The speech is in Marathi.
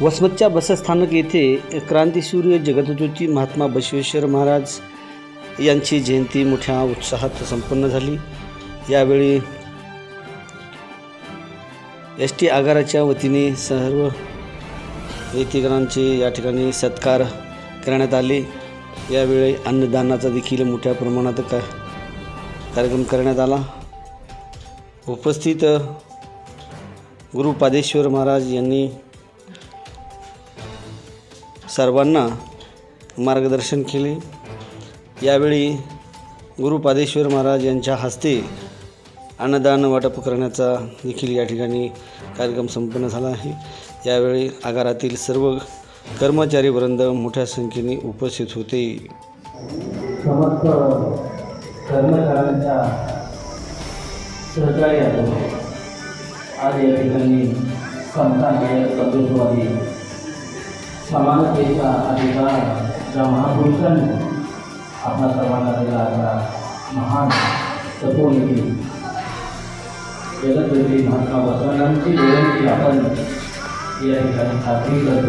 वसमतच्या बसस्थानक येथे क्रांतीसूर्य जगतज्योती महात्मा बसवेश्वर महाराज यांची जयंती मोठ्या उत्साहात संपन्न झाली. यावेळी एस टी आगाराच्या वतीने सर्व येथीकरांचे या ठिकाणी सत्कार करण्यात आले. यावेळी अन्नदानाचा देखील मोठ्या प्रमाणात का कार्यक्रम करण्यात आला. उपस्थित गुरु पादेश्वर महाराज यांनी सर्वांना मार्गदर्शन केले. यावेळी गुरु पादेश्वर महाराज यांच्या हस्ते अन्नदान वाटप करण्याचा देखील या ठिकाणी कार्यक्रम संपन्न झाला आहे. यावेळी आगारातील सर्व कर्मचारी वृंद मोठ्या संख्येने उपस्थित होते. समस्त कर्मचाऱ्यांच्या सहकार्यातून आज या ठिकाणी समताय समानतेचा अधिकार ज्या महापुरुषांनी आपल्या सर्वांना दिला असा महान तपोनिधी जगतज्योती महात्मा बसवण्यांची जयंती आपण या ठिकाणी साजरी करतो.